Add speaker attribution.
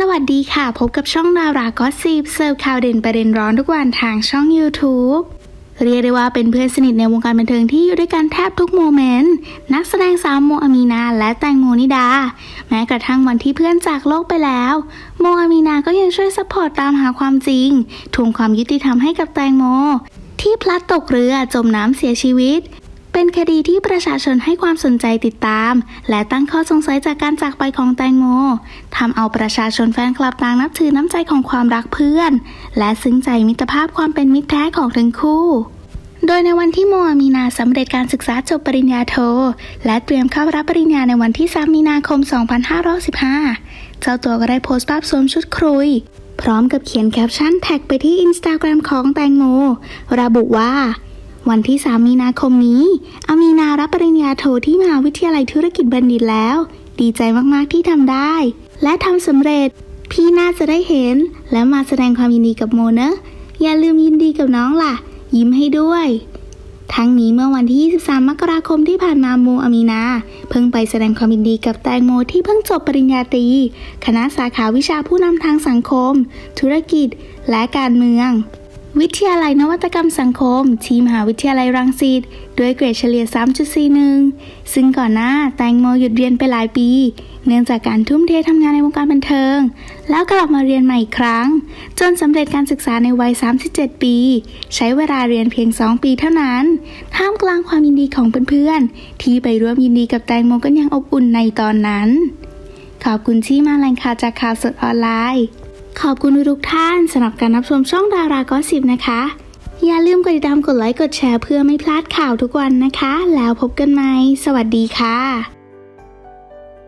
Speaker 1: สวัสดีค่ะ พบกับช่องดาราก็ซีบเสิร์ฟข่าวเด่นประเด็นร้อนทุกวันทางช่อง YouTube เรียกได้ว่าเป็นเพื่อนสนิทในวงการบันเทิงที่อยู่ด้วยกันแทบทุกโมเมนต์ นักแสดงสาวโมอามีนาและแตงโมนิดา แม้กระทั่งวันที่เพื่อนจากโลกไปแล้ว โมอามีนาก็ยังช่วยซัพพอร์ตตามหาความจริงทวงความยุติธรรมให้กับแตงโม ที่พลัดตกเรือจมน้ำเสียชีวิต เป็นคดีที่ประชาชนให้ความสนใจติดตาม และตั้งข้อสงสัยจากการจากไปของแตงโมทำเอาประชาชนแฟนคลับต่างนับถือน้ำใจของความรักเพื่อน และซึ้งใจมิตรภาพความเป็นมิตรแท้ของทั้งคู่ โดยในวันที่โมมีนาสำเร็จการศึกษาจบปริญญาโท และเตรียมเข้ารับปริญญาในวันที่ 3 มีนาคม 2515 เจ้าตัวก็ได้โพสต์ภาพสวมชุดครุย พร้อมกับเขียนแคปชั่นแท็กไปที่อินสตาแกรมของแตงโมระบุว่า วันที่ 3 มีนาคมนี้ อามีนารับปริญญาโทที่มหาวิทยาลัยธุรกิจบัณฑิตแล้ว ดีใจมากๆที่ทำได้ และทำสำเร็จ พี่น่าจะได้เห็น และมาแสดงความยินดีกับโมเนะอย่าลืมยินดีกับน้องล่ะ ยิ้มให้ด้วย ทั้งนี้เมื่อวันที่ 23 มกราคมที่ผ่านมาโมอามีนา เพิ่งไปแสดงความยินดีกับแตงโมที่เพิ่งจบปริญญาตรีคณะสาขาวิชาผู้นำทางสังคม ธุรกิจ และการเมือง วิทยาลัยนวัตกรรมสังคม ที่มหาวิทยาลัยรังสิตด้วยเกรดเฉลี่ย 3.41 ซึ่งก่อนหน้าแตงโมหยุดเรียนไปหลายปี เนื่องจากการทุ่มเททำงานในวงการบันเทิง แล้วกลับมาเรียนใหม่อีกครั้ง จนสำเร็จการศึกษาในวัย 37 ปี ใช้เวลาเรียนเพียง 2 ปีเท่านั้น ท่ามกลางความยินดีของเพื่อนๆ ที่ไปร่วมยินดีกับแตงโมกันอย่างอบอุ่นในตอนนั้น ขอบคุณที่มาแหล่งข่าวจากข่าวสดออนไลน์ ขอบคุณทุกท่านสำหรับการรับชมช่องดารากอสิบนะคะ อย่าลืมกดติดตามกดไลค์กดแชร์เพื่อไม่พลาดข่าวทุกวันนะคะ แล้วพบกันใหม่สวัสดีค่ะ